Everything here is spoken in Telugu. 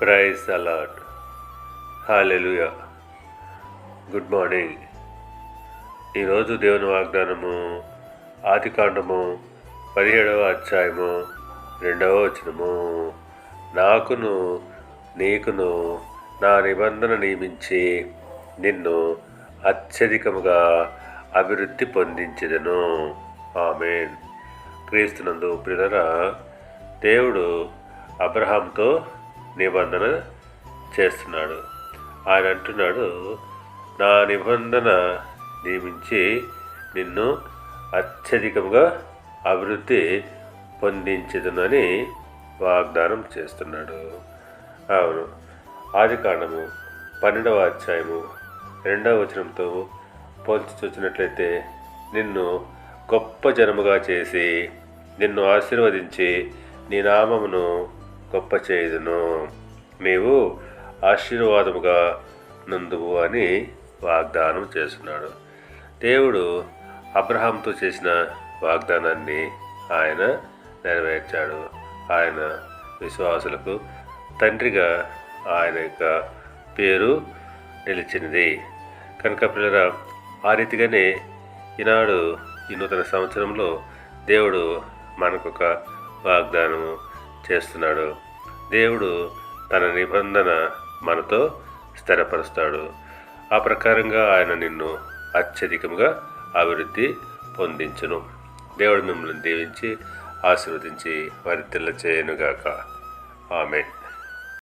Praise a lot hallelujah good morning ఈరోజు దేవుని వాగ్దానము ఆదికాండము పదిహేడవ అధ్యాయము రెండవ వచనము. నాకును నీకును నా నిబంధన నియమించి నిన్ను అత్యధికముగా అభివృద్ధి పొందించదను. ఆమెన్. క్రీస్తునందు ప్రియులరా దేవుడు అబ్రహాంతో నిబంధన చేస్తున్నాడు. ఆయన అంటున్నాడు నా నిబంధన నియమించి నిన్ను అత్యధికంగా అభివృద్ధి పొందించదునని వాగ్దానం చేస్తున్నాడు. అవును. ఆది కాండము పన్నెండవ అధ్యాయము రెండవ వచనంతో పోల్చి చూసినట్లయితే నిన్ను గొప్ప జనముగా చేసి నిన్ను ఆశీర్వదించి నీ నామమును గొప్ప చేయుదును. నీవు ఆశీర్వాదముగా నందువు అని వాగ్దానం చేస్తున్నాడు. దేవుడు అబ్రహాంతో చేసిన వాగ్దానాన్ని ఆయన నెరవేర్చాడు. ఆయన విశ్వాసులకు తండ్రిగా ఆయన యొక్క పేరు నిలిచినది. కనుక పిల్లరా ఆ రీతిగానే ఈనాడు ఈ నూతన సంవత్సరంలో దేవుడు మనకొక వాగ్దానం చేస్తున్నాడు. దేవుడు తన నిబంధన మనతో స్థిరపరుస్తాడు. ఆ ప్రకారంగా ఆయన నిన్ను అత్యధికంగా అభివృద్ధి పొందించును. దేవుడు మిమ్మల్ని దీవించి ఆశీర్వదించి వరితిల్ల చేయనుగాక ఆమె